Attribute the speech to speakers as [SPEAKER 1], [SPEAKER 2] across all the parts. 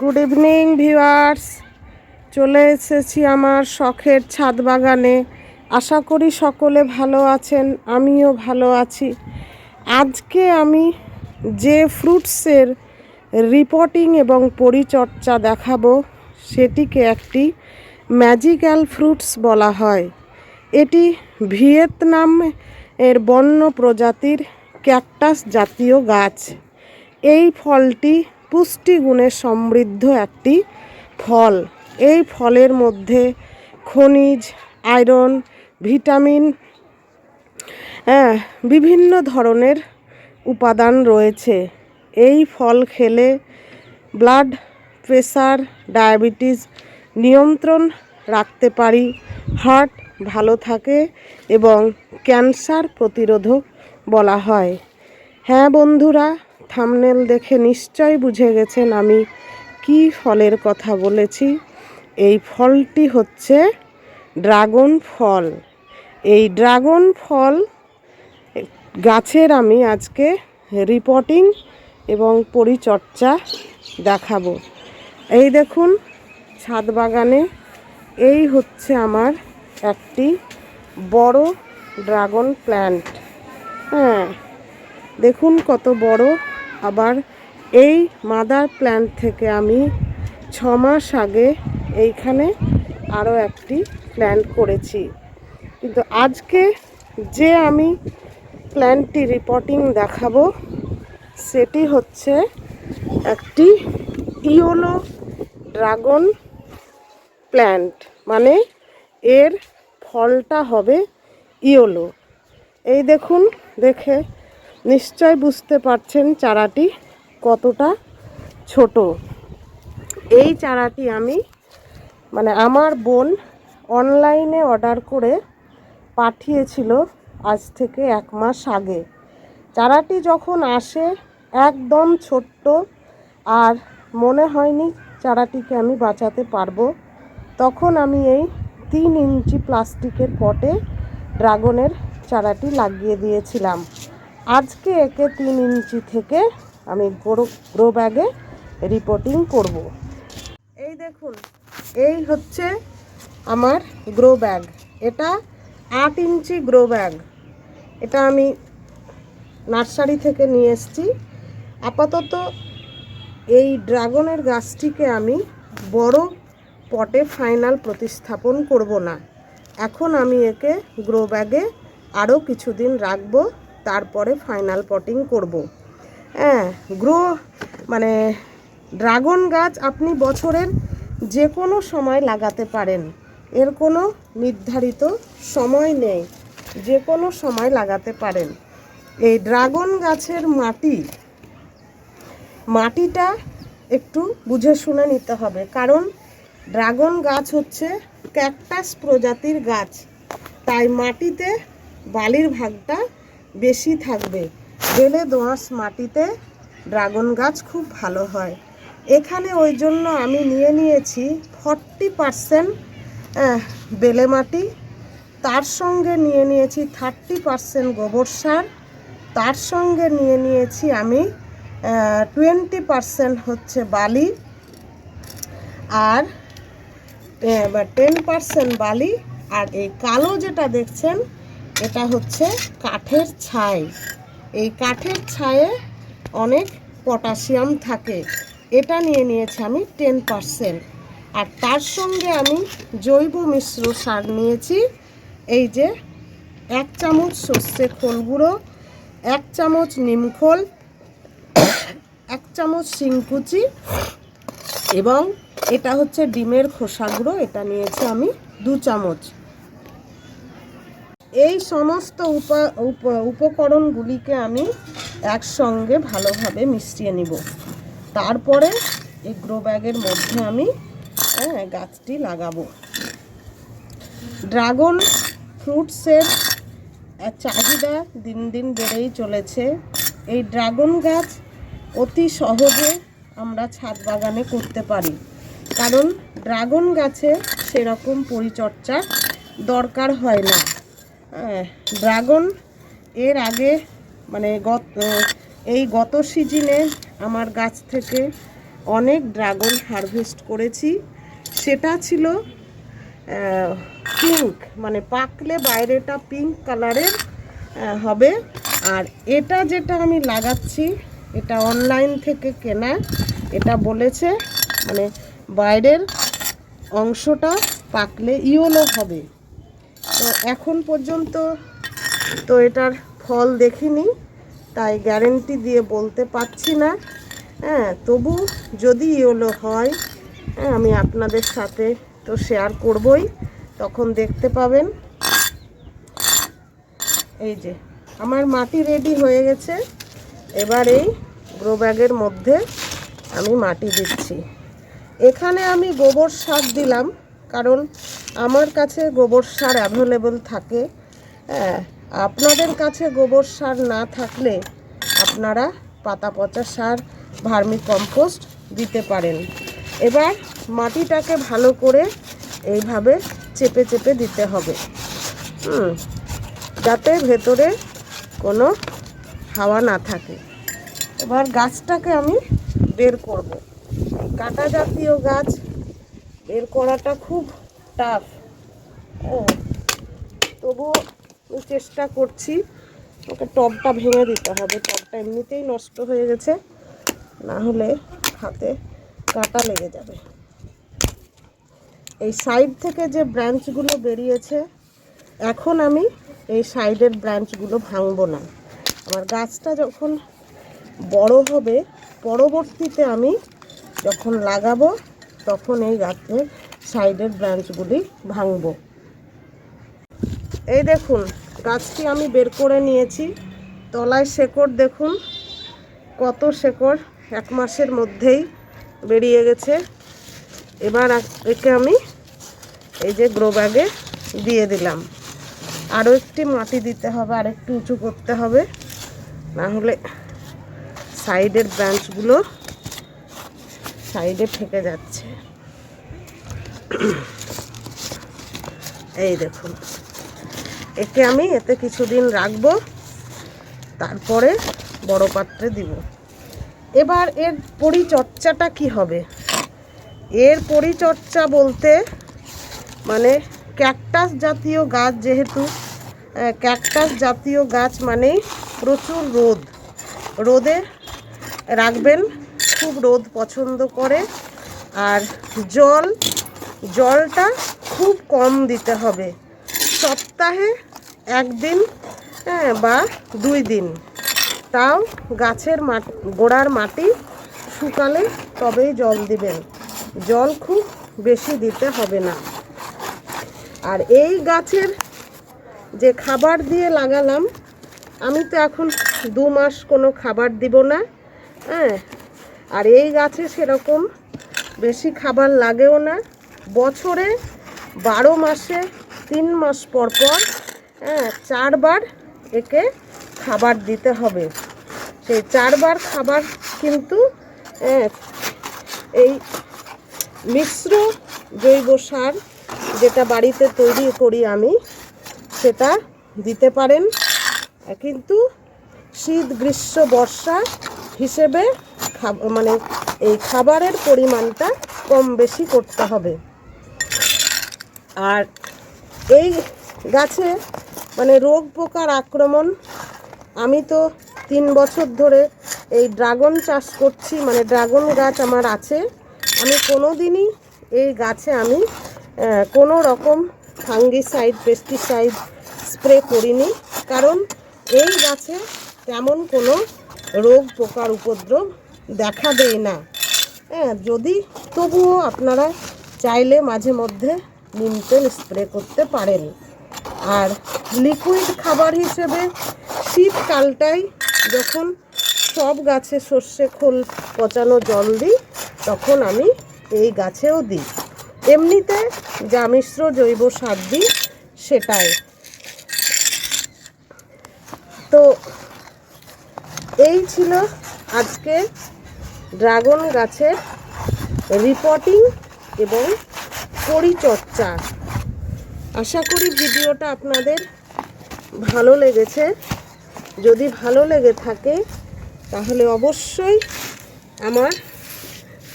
[SPEAKER 1] Good evening viewers চলে এসেছি আমার শখের ছাদ বাগানে। আশা করি সকলে ভালো আছেন, আমিও ভালো আছি। আজকে আমি যে ফ্রুটসের রিপোর্টিং এবং পরিচর্চা দেখাবো, সেটিকে একটি ম্যাজিক্যাল ফ্রুটস বলা হয়। এটি ভিয়েতনাম এর বন্য প্রজাতির ক্যাকটাস জাতীয় গাছ। এই ফলটি পুষ্টিগুণে সমৃদ্ধ একটি ফল। এই ফলের মধ্যে খনিজ, আয়রন, ভিটামিন বিভিন্ন ধরনের উপাদান রয়েছে। এই ফল খেলে ব্লাড প্রেশার ডায়াবেটিস নিয়ন্ত্রণ রাখতে পারি, হার্ট ভালো থাকে এবং ক্যান্সার প্রতিরোধক বলা হয়। হ্যাঁ বন্ধুরা থামনেল দেখে নিশ্চয় বুঝে গেছেন আমি কি ফলের কথা বলেছি। এই ফলটি হচ্ছে ড্রাগন ফল। এই ড্রাগন ফল গাছের আমি আজকে রিপোর্টিং এবং পরিচর্যা দেখাবো। এই দেখুন, ছাদ বাগানে এই হচ্ছে আমার একটি বড় ড্রাগন প্ল্যান্ট। হ্যাঁ দেখুন কত বড় আবার এই মাদার প্ল্যান্ট থেকে আমি ছ মাস আগে এইখানে আরও একটি প্ল্যান্ট করেছি। কিন্তু আজকে যে আমি প্ল্যান্টটি রিপোর্টিং দেখাবো, সেটি হচ্ছে একটি ইয়োলো ড্রাগন প্ল্যান্ট। মানে এর ফলটা হবে ইয়োলো। এই দেখুন, দেখে নিশ্চয় বুঝতে পারছেন চারাটি কতটা ছোট। এই চারাটি আমি মানে আমার বোন অনলাইনে অর্ডার করে পাঠিয়েছিল আজ থেকে এক মাস আগে। চারাটি যখন আসে একদম ছোট্ট আর মনে হয়নি চারাটিকে আমি বাঁচাতে পারব, তখন আমি এই তিন ইঞ্চি প্লাস্টিকের পটে ড্রাগনের চারাটি লাগিয়ে দিয়েছিলাম। আজকে একে তিন ইঞ্চি থেকে আমি গ্রো গ্রো ব্যাগে রিপোর্টিং করব। এই দেখুন, এই হচ্ছে আমার গ্রো ব্যাগ এটা আট ইঞ্চি গ্রো ব্যাগ এটা আমি নার্সারি থেকে নিয়ে এসেছি। আপাতত এই ড্রাগনের গাছটিকে আমি বড় পটে ফাইনাল প্রতিস্থাপন করব না। এখন আমি একে গ্রো ব্যাগে আরও কিছুদিন রাখব। তারপরে ফাইনাল পটিং করব। হ্যাঁ গ্রো মানে ড্রাগন গাছ আপনি বছরের যে কোনো সময় লাগাতে পারেন। এর কোনো নির্ধারিত সময় নেই যে কোনো সময় লাগাতে পারেন। এই ড্রাগন গাছের মাটি, মাটিটা একটু বুঝে শুনে নিতে হবে। কারণ ড্রাগন গাছ হচ্ছে ক্যাকটাস প্রজাতির গাছ। তাই মাটিতে বালির ভাগটা বেশি থাকবে। বেলে দোঁয়াশ মাটিতে ড্রাগন গাছ খুব ভালো হয়। এখানে ওই জন্য আমি নিয়ে নিয়েছি ফর্টি পারসেন্ট বেলে মাটি। তার সঙ্গে নিয়ে নিয়েছি থার্টি পারসেন্ট গোবর সার। তার সঙ্গে নিয়ে নিয়েছি আমি টোয়েন্টি পারসেন্ট হচ্ছে বালি। আর টেন পারসেন্ট বালি। আর এই কালো যেটা দেখছেন এটা হচ্ছে কাঠের ছাই। এই কাঠের ছায়ে অনেক পটাশিয়াম থাকে। এটা নিয়ে নিয়েছি আমি টেন পারসেন্ট। আর তার সঙ্গে আমি জৈব মিশ্র সার নিয়েছি। এই যে এক চামচ সর্ষে খোল গুঁড়ো, এক চামচ নিমখোল এক চামচ শিংকুচি এবং এটা হচ্ছে ডিমের খোসা গুঁড়ো। এটা নিয়েছি আমি দু চামচ। এই সমস্ত উপকরণগুলিকে আমি একসঙ্গে ভালোভাবে মিশিয়ে নিব। তারপরে এই গ্রো ব্যাগের মধ্যে আমি হ্যাঁ গাছটি লাগাবো। ড্রাগন ফ্রুটসের চাহিদা দিন দিন বেড়েই চলেছে। এই ড্রাগন গাছ অতি সহজে আমরা ছাদ বাগানে করতে পারি। কারণ ড্রাগন গাছে সেরকম পরিচর্যার দরকার হয় না। ড্রাগন এর আগে মানে গত, এই গত সিজনে আমার গাছ থেকে অনেক ড্রাগন হারভেস্ট করেছি। সেটা ছিল পিঙ্ক মানে পাকলে বাইরেটা পিঙ্ক কালারের হবে। আর এটা যেটা আমি লাগাচ্ছি, এটা অনলাইন থেকে কেনা। এটা বলেছে মানে বাইরের অংশটা পাকলে ইয়েলো হবে। তো এখন পর্যন্ত তো এটার ফল দেখিনি, তাই গ্যারেন্টি দিয়ে বলতে পারছি না। হ্যাঁ তবু যদি ইয়েলো হয় হ্যাঁ আমি আপনাদের সাথে তো শেয়ার করবই, তখন দেখতে পাবেন। এই যে, আমার মাটি রেডি হয়ে গেছে। এবার এই গ্রো ব্যাগের মধ্যে আমি মাটি দিচ্ছি। এখানে আমি গোবর সার দিলাম, কারণ আমার কাছে গোবর সার অ্যাভেলেবল থাকে। হ্যাঁ আপনাদের কাছে গোবর সার না থাকলে আপনারা পাতা পচা সার ভার্মি কম্পোস্ট দিতে পারেন। এবার মাটিটাকে ভালো করে এইভাবে চেপে চেপে দিতে হবে। হুম, যাতে ভেতরে কোনো হাওয়া না থাকে। এবার গাছটাকে আমি বের করব। কাটা জাতীয় গাছ বের করাটা খুব টাফ ও, তবুও আমি চেষ্টা করছি। ওকে টবটা ভেঙে দিতে হবে। টবটা এমনিতেই নষ্ট হয়ে গেছে। না হলে হাতে কাটা লেগে যাবে। এই সাইড থেকে যে ব্রাঞ্চগুলো বেরিয়েছে, এখন আমি এই সাইডের ব্রাঞ্চগুলো ভাঙবো না। আমার গাছটা যখন বড় হবে, পরবর্তীতে আমি যখন লাগাবো, তখন এই গাছের সাইডের ব্রাঞ্চগুলি ভাঙবো। এই দেখুন, গাছটি আমি বের করে নিয়েছি। তলায় শেকড় দেখুন, কত শেকড় এক মাসের মধ্যেই বেরিয়ে গেছে। এবার একে আমি এই যে গ্রো ব্যাগে দিয়ে দিলাম। আরও একটি মাটি দিতে হবে, আর একটু উঁচু করতে হবে। না হলে সাইডের ব্রাঞ্চগুলো সাইডে থেকে যাচ্ছে। এই দেখুন। একে আমি এতে কিছুদিন রাখব, তারপরে বড় পাত্রে দিব। এবার এর পরিচর্চাটা কি হবে? এর পরিচর্চা বলতে মানে ক্যাকটাস জাতীয় গাছ যেহেতু ক্যাকটাস জাতীয় গাছ মানেই প্রচুর রোদ। রোদে রাখবেন, খুব রোদ পছন্দ করে। আর জল জলটা খুব কম দিতে হবে। সপ্তাহে একদিন হ্যাঁ বা দুই দিন। তাও গাছের মাটি, গোড়ার মাটি শুকালে তবেই জল দিবেন। জল খুব বেশি দিতে হবে না। আর এই গাছের যে খাবার দিয়ে লাগালাম, আমি তো এখন দু মাস কোনো খাবার দিব না হ্যাঁ। আর এই গাছে সেরকম বেশি খাবার লাগেও না। বছরে বারো মাসে তিন মাস পর পর হ্যাঁ চারবার একে খাবার দিতে হবে। সেই চারবার খাবার কিন্তু হ্যাঁ, এই মিশ্র জৈব সার যেটা বাড়িতে তৈরি করি আমি সেটা দিতে পারেন। কিন্তু শীত গ্রীষ্ম বর্ষা হিসেবে মানে এই খাবারের পরিমাণটা কম বেশি করতে হবে। আর এই গাছে মানে রোগ পোকার আক্রমণ, আমি তো তিন বছর ধরে এই ড্রাগন চাষ করছি মানে ড্রাগন গাছ আমার আছে। আমি কোনো দিনই এই গাছে আমি কোনো রকম ফাঙ্গিসাইড, পেস্টিসাইড স্প্রে করিনি, কারণ এই গাছে তেমন কোনো রোগ পোকার উপদ্রব দেখা দেয় না। হ্যাঁ যদি তবুও আপনারা চাইলে মাঝে মধ্যে নিম তেল স্প্রে করতে পারেন। আর লিকুইড খাবার হিসেবে শীতকালটাই যখন সব গাছে সর্ষে খোল পচানো জল দিই, তখন আমি এই গাছেও দিই। এমনিতে যা মিশ্র জৈব সার দিই, সেটাই। তো এই ছিল আজকে ড্রাগন গাছের রিপোর্টিং এবং পরিচর্যা আশা করি ভিডিওটা আপনাদের ভালো লেগেছে। যদি ভালো লেগে থাকে, তাহলে অবশ্যই আমার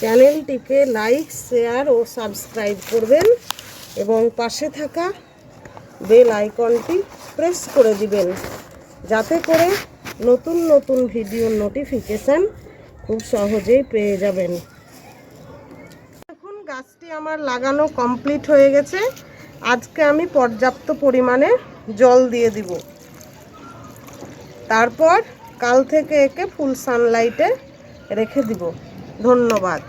[SPEAKER 1] চ্যানেলটিকে লাইক, শেয়ার ও সাবস্ক্রাইব করবেন এবং পাশে থাকা বেল আইকনটি প্রেস করে দিবেন, যাতে করে নতুন নতুন ভিডিওর নোটিফিকেশান খুব সহজেই পেয়ে যাবেন। আমার লাগানো কমপ্লিট হয়ে গেছে। আজকে আমি পর্যাপ্ত পরিমাণে জল দিয়ে দিব। তারপর কাল থেকে একে ফুল সানলাইটে রেখে দিব। ধন্যবাদ।